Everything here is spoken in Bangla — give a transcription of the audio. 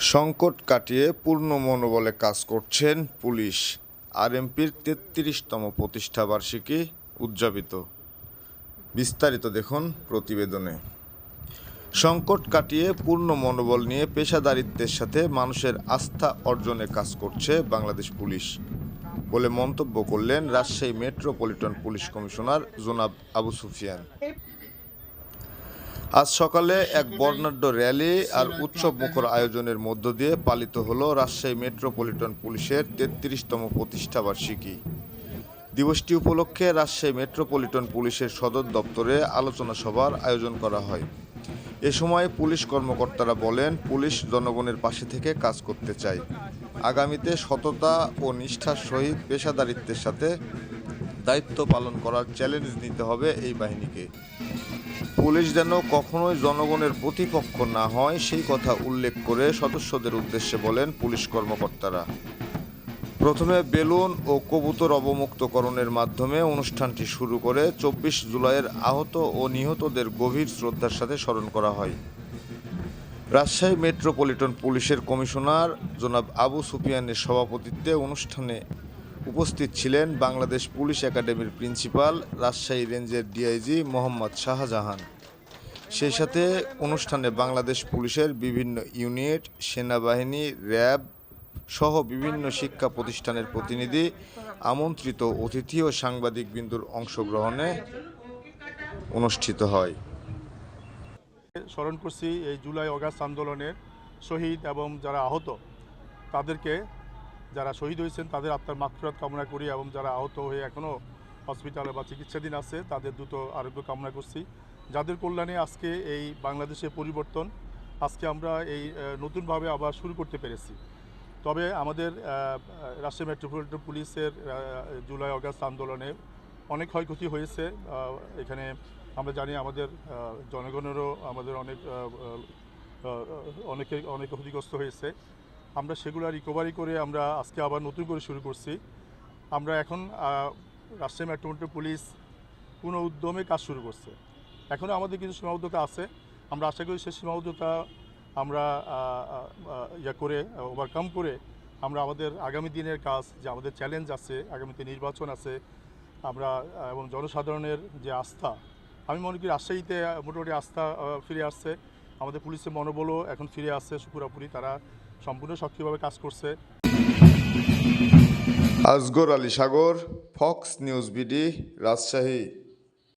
সংকট কাটিয়ে পূর্ণ মনোবলে কাজ করছেন পুলিশ। আরএমপির তেত্রিশতম প্রতিষ্ঠাবার্ষিকী উদযাপিত। বিস্তারিত দেখুন প্রতিবেদনে। সংকট কাটিয়ে পূর্ণ মনোবল নিয়ে পেশাদারিত্বের সাথে মানুষের আস্থা অর্জনে কাজ করছে বাংলাদেশ পুলিশ বলে মন্তব্য করলেন রাজশাহী মেট্রোপলিটন পুলিশ কমিশনার জোনাব আবু সুফিয়ান। আজ সকালে এক বর্ণাঢ্য র্যালি আর উৎসব মুখর আয়োজনের মধ্য দিয়ে পালিত হলো রাজশাহী মেট্রোপলিটন পুলিশের তেত্রিশতম প্রতিষ্ঠাবার্ষিকী। দিবসটি উপলক্ষে রাজশাহী মেট্রোপলিটন পুলিশের সদর দপ্তরে আলোচনা সভার আয়োজন করা হয়। এ সময় পুলিশ কর্মকর্তারা বলেন, পুলিশ জনগণের পাশে থেকে কাজ করতে চায়। আগামীতে সততা ও নিষ্ঠার সহিত পেশাদারিত্বের সাথে দায়িত্ব পালন করার চ্যালেঞ্জ নিতে হবে এই বাহিনীকে। পুলিশ যেন কখনোই জনগণের প্রতিপক্ষ না হয়, সেই কথা উল্লেখ করে সদস্যদের উদ্দেশ্যে বলেন পুলিশ কর্মকর্তারা। প্রথমে বেলুন ও কবুতর অবমুক্তকরণের মাধ্যমে অনুষ্ঠানটি শুরু করে চব্বিশ জুলাইয়ের আহত ও নিহতদের গভীর শ্রদ্ধার সাথে স্মরণ করা হয়। রাজশাহী মেট্রোপলিটন পুলিশের কমিশনার জনাব আবু সুফিয়ানের সভাপতিত্বে অনুষ্ঠানে উপস্থিত ছিলেন বাংলাদেশ পুলিশ একাডেমির প্রিন্সিপাল, রাজশাহী রেঞ্জের ডিআইজি মোহাম্মদ শাহজাহান। সেই সাথে অনুষ্ঠানে বাংলাদেশ পুলিশের বিভিন্ন ইউনিট, সেনাবাহিনী, র্যাব সহ বিভিন্ন শিক্ষা প্রতিষ্ঠানের প্রতিনিধি, আমন্ত্রিত অতিথি ও সাংবাদিক বিন্দুর অংশগ্রহণে অনুষ্ঠিত হয়। স্মরণ করছি, এই জুলাই অগাস্ট আন্দোলনের শহীদ এবং যারা আহত, তাদেরকে, যারা শহীদ হয়েছেন, তাদের আত্মার মাত্রাত কামনা করি এবং যারা আহত হয়ে এখনও হসপিটালে বা চিকিৎসাধীন আছে, তাদের দ্রুত আরোগ্য কামনা করছি। যাদের কল্যাণে আজকে এই বাংলাদেশের পরিবর্তন আজকে আমরা এই নতুনভাবে আবার শুরু করতে পেরেছি। তবে আমাদের রাজশাহী মেট্রোপলিটন পুলিশের জুলাই অগাস্ট আন্দোলনে অনেক ক্ষয়ক্ষতি হয়েছে। এখানে আমরা জানি আমাদের জনগণেরও আমাদের অনেক অনেকে, অনেক ক্ষতিগ্রস্ত হয়েছে। আমরা সেগুলো রিকভারি করে আমরা আজকে আবার নতুন করে শুরু করছি। আমরা এখন রাজশাহী মেট্রোপলিটন পুলিশ পুনঃ উদ্যমে কাজ শুরু করছে। এখনও আমাদের কিছু সীমাবদ্ধতা আছে। আমরা আশা করি সেই সীমাবদ্ধতা আমরা ইয়া করে ওভারকাম করে আমরা আমাদের আগামী দিনের কাজ, যে আমাদের চ্যালেঞ্জ আছে, আগামীতে নির্বাচন আছে, আমরা এবং জনসাধারণের যে আস্থা, আমি মনে করি রাজশাহীতে মোটামুটি আস্থা ফিরে আসছে। আমাদের পুলিশের মনোবলও এখন ফিরে আসছে পুরোপুরি তারা সম্পূর্ণ সক্রিয়ভাবে কাজ করছে। Azgar Ali Sagar Fox News BD Rajshahi.